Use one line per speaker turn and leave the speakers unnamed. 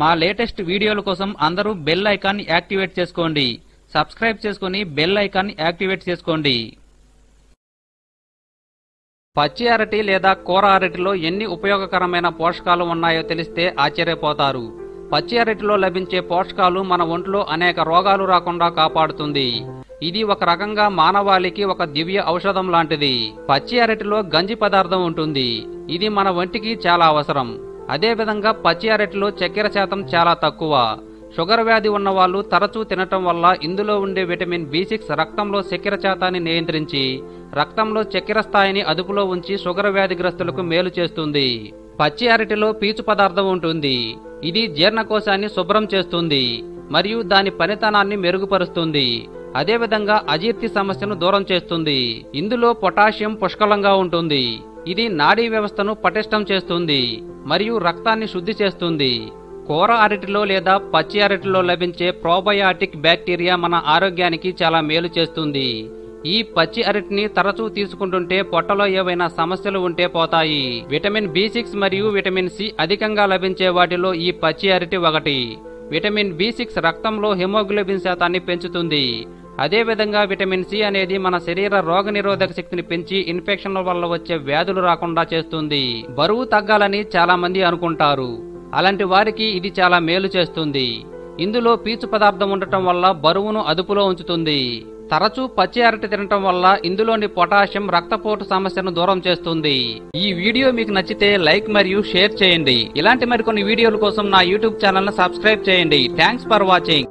మా లేటెస్ట్ వీడియోల కోసం అందరూ బెల్ ఐకాన్ యాక్టివేట్ చేసుకోండి. సబ్స్క్రైబ్ చేసుకుని బెల్ ఐకాన్ యాక్టివేట్ చేసుకోండి. పచ్చి అరటి లేదా కూర అరటిలో ఎన్ని ఉపయోగకరమైన పోషకాలు ఉన్నాయో తెలిస్తే ఆశ్చర్యపోతారు. పచ్చి అరటిలో లభించే పోషకాలు మన ఒంట్లో అనేక రోగాలు రాకుండా కాపాడుతుంది. ఇది ఒక రకంగా మానవాళికి ఒక దివ్య ఔషధం లాంటిది. పచ్చి అరటిలో గంజి పదార్థం ఉంటుంది. ఇది మన ఒంటికి చాలా అవసరం. అదేవిధంగా పచ్చి అరటిలో చక్కెర శాతం చాలా తక్కువ. షుగర్ వ్యాధి ఉన్నవాళ్ళు తరచూ తినటం వల్ల ఇందులో ఉండే విటమిన్ బి సిక్స్ రక్తంలో చక్కెర శాతాన్ని నియంత్రించి రక్తంలో చక్కెర స్థాయిని అదుపులో ఉంచి షుగర్ వ్యాధిగ్రస్తులకు మేలు చేస్తుంది. పచ్చి అరటిలో పీచు పదార్థం ఉంటుంది. ఇది జీర్ణకోశాన్ని శుభ్రం చేస్తుంది మరియు దాని పనితనాన్ని మెరుగుపరుస్తుంది. అదేవిధంగా అజీర్తి సమస్యను దూరం చేస్తుంది. ఇందులో పొటాషియం పుష్కలంగా ఉంటుంది. ఇది నాడీ వ్యవస్థను పటిష్టం చేస్తుంది మరియు రక్తాన్ని శుద్ధి చేస్తుంది. కూర అరటిలో లేదా పచ్చి అరటిలో లభించే ప్రోబయాటిక్ బ్యాక్టీరియా మన ఆరోగ్యానికి చాలా మేలు చేస్తుంది. ఈ పచ్చి అరటిని తరచూ తీసుకుంటుంటే పొట్టలో ఏవైనా సమస్యలు ఉంటే పోతాయి. విటమిన్ బి సిక్స్ మరియు విటమిన్ సి అధికంగా లభించే వాటిలో ఈ పచ్చి అరటి ఒకటి. విటమిన్ బి సిక్స్ రక్తంలో హిమోగ్లోబిన్ శాతాన్ని పెంచుతుంది. అదేవిధంగా విటమిన్ సి అనేది మన శరీర రోగనిరోధక శక్తిని పెంచి ఇన్ఫెక్షన్ల వల్ల వచ్చే వ్యాధులు రాకుండా చేస్తుంది. బరువు తగ్గాలని చాలా మంది అనుకుంటారు. అలాంటి వారికి ఇది చాలా మేలు చేస్తుంది. ఇందులో పీచు పదార్థం ఉండటం వల్ల బరువును అదుపులో ఉంచుతుంది. తరచూ పచ్చి అరటి తినటం వల్ల ఇందులోని పొటాషియం రక్తపోటు సమస్యను దూరం చేస్తుంది. ఈ వీడియో మీకు నచ్చితే లైక్ మరియు షేర్ చేయండి. ఇలాంటి మరికొన్ని వీడియోల కోసం నా యూట్యూబ్ ఛానల్ సబ్స్క్రైబ్ చేయండి. Thanks for watching.